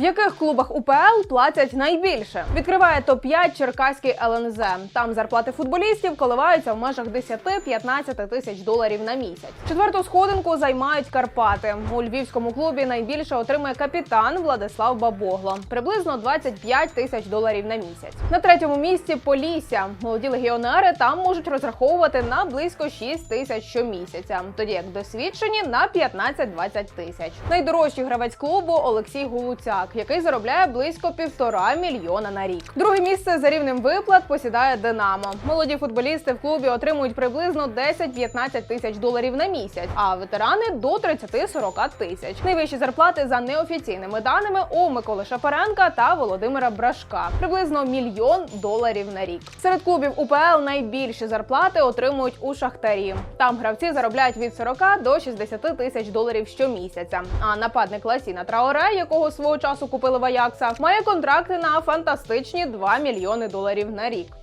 В яких клубах УПЛ платять найбільше? Відкриває топ 5 черкаський ЛНЗ. Там зарплати футболістів коливаються в межах 10-15 тисяч доларів на місяць. Четверту сходинку займають Карпати. У львівському клубі найбільше отримує капітан Владислав Бабогло, приблизно 25 тисяч доларів на місяць. На третьому місці Полісся. Молоді легіонери там можуть розраховувати на близько 6 тисяч щомісяця, тоді як досвідчені на 15-20 тисяч. Найдорожчий гравець клубу Олексій Гулуцяк, який заробляє близько півтора мільйона на рік. Друге місце за рівнем виплат посідає Динамо. Молоді футболісти в клубі отримують приблизно 10-15 тисяч доларів на місяць, а ветерани до 30-40 тисяч. Найвищі зарплати за неофіційними даними у Миколи Шапаренка та Володимира Брашка приблизно мільйон доларів на рік. Серед клубів УПЛ найбільші зарплати отримують у Шахтарі. Там гравці заробляють від 40 до 60 тисяч доларів щомісяця. А нападник Ласіна Траоре, якого свого часу купили в Аякса, має контракти на фантастичні 2 мільйони доларів на рік.